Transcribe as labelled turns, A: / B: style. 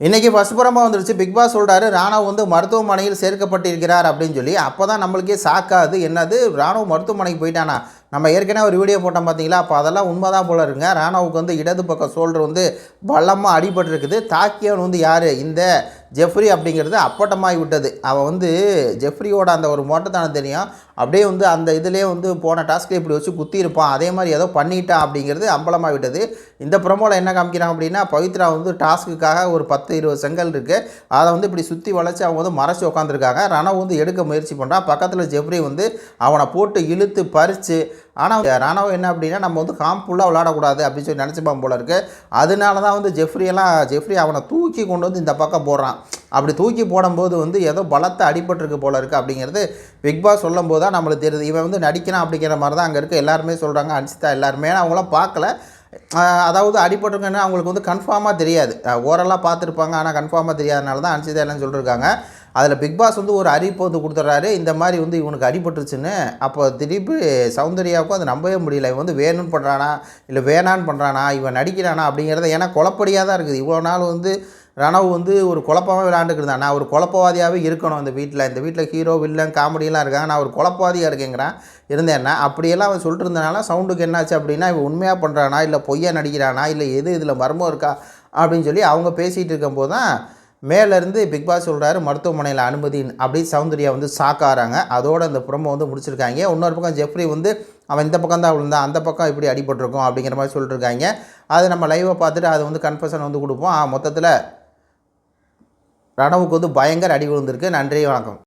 A: இன்றைக்கி ஃபஸ்ட் புறமாக வந்துருச்சு. பிக் பாஸ் சொல்கிறாரு ராணுவ வந்து மருத்துவமனையில் சேர்க்கப்பட்டிருக்கிறார் அப்படின்னு சொல்லி. அப்போ தான் நம்மளுக்கே சாக்காது என்னது? ராணுவ மருத்துவமனைக்கு போயிட்டானா? நம்ம ஏற்கனவே ஒரு வீடியோ போட்டோம் பார்த்தீங்களா? அப்போ அதெல்லாம் உண்மை தான் போல இருங்க ராணுவுக்கு வந்து இடது பக்கம் சோல்டர் வந்து பலமாக அடிபட்டிருக்குது. தாக்கியவன் வந்து யார்? இந்த ஜெஃப்ரி அப்படிங்கிறது அப்பட்டமாகி விட்டது. அவன் வந்து ஜெஃப்ரியோட அந்த ஒரு மோட்டத்தானம் தெரியும் அப்படியே வந்து அந்த இதுலேயே வந்து போன டாஸ்க்கில் இப்படி வச்சு குத்திருப்பான் அதே மாதிரி ஏதோ பண்ணிட்டான் அப்படிங்கிறது அம்பலமாக விட்டது. இந்த ப்ரமோவில் என்ன காமிக்கிறாங்க அப்படின்னா பவித்ரா வந்து டாஸ்க்குக்காக ஒரு பத்து இருபது செங்கல் இருக்குது அதை வந்து இப்படி சுற்றி வளைச்சி அவங்க வந்து மறைச்சி உட்காந்துருக்காங்க ரணவ் வந்து எடுக்க முயற்சி பண்ணுறான் பக்கத்தில் ஜெஃப்ரி வந்து அவனை போட்டு இழுத்து பறித்து ஆனால் ராணவ் என்ன அப்படின்னா நம்ம வந்து காம்புல்லாக விளாடக்கூடாது அப்படின்னு சொல்லி நினச்சிப்பான் போல இருக்குது அதனால தான் வந்து ஜெஃப்ரியெல்லாம் ஜெஃப்ரி அவனை தூக்கி கொண்டு வந்து இந்த பக்கம் போடுறான். அப்படி தூக்கி போடும்போது வந்து ஏதோ பலத்தை அடிபட்டிருக்கு போல இருக்குது அப்படிங்கிறது பிக் பாஸ் சொல்லும் போது தான் நம்மளுக்கு தெரியுது. இவன் வந்து நடிக்கிறான் அப்படிங்கிற மாதிரி தான் அங்கே இருக்க எல்லாருமே சொல்கிறாங்க அன்சிதா எல்லாருமே. அவங்களாம் பார்க்கல. அதாவது அடிபட்டிருக்குன்னு அவங்களுக்கு வந்து கன்ஃபார்மாக தெரியாது. ஓரலாக பார்த்துருப்பாங்க. ஆனால் கன்ஃபார்மாக தெரியாதனால தான் அன்சிதா என்னன்னு சொல்லியிருக்காங்க அதில் பிக் பாஸ் வந்து ஒரு அறிவிப்பு வந்து கொடுத்துட்றாரு. இந்த மாதிரி வந்து இவனுக்கு அடிபட்டுருச்சுன்னு. அப்போ திருப்பி சௌந்தர்யாவுக்கும் அதை நம்பவே முடியல. இவன் வந்து வேணும்னு பண்ணுறானா இல்லை வேணான்னு பண்ணுறானா இவன் நடிக்கிறானா? அப்படிங்கிறத ஏன்னா குழப்படியாக தான் இருக்குது. இவ்வளோ நாள் வந்து ரணவ் வந்து ஒரு குழப்பமாக விளையாண்டுக்கிட்டு நான் ஒரு குழப்பவாதியாகவே இருக்கணும் இந்த வீட்டில். இந்த வீட்டில் ஹீரோ வில்லன் காமெடியெலாம் இருக்காங்க. நான் ஒரு குழப்பவாதியாக இருக்கேங்கிறேன். இருந்தேன்னா அப்படியெல்லாம் அவன் சொல்லிட்டு இருந்தனால சவுண்டுக்கு என்னாச்சு அப்படின்னா இவன் உண்மையாக பண்ணுறானா இல்லை பொய்யா நடிக்கிறானா? இல்லை எது இதில் மர்மம் இருக்கா? அப்படின்னு சொல்லி அவங்க பேசிகிட்டு இருக்கும்போது தான் மேலேருந்து பிக் பாஸ் சொல்கிறாரு மருத்துவமனையில் அனுமதி அப்படி சௌந்தர்யா வந்து சாக்காராங்க அதோட அந்த புறம்பை வந்து முடிச்சிருக்காங்க. இன்னொரு பக்கம் ஜெஃப்ரி வந்து அவன் இந்த பக்கம் தான் விழுந்தான் அந்த பக்கம் இப்படி அடிபட்டிருக்கும் அப்படிங்கிற மாதிரி சொல்லிட்டுருக்காங்க அது நம்ம லைவை பார்த்துட்டு அது வந்து கன்ஃபர்ஷன் வந்து கொடுப்போம். மொத்தத்தில் ரணவுக்கு வந்து பயங்கர அடி விழுந்திருக்கு. நன்றி வணக்கம்.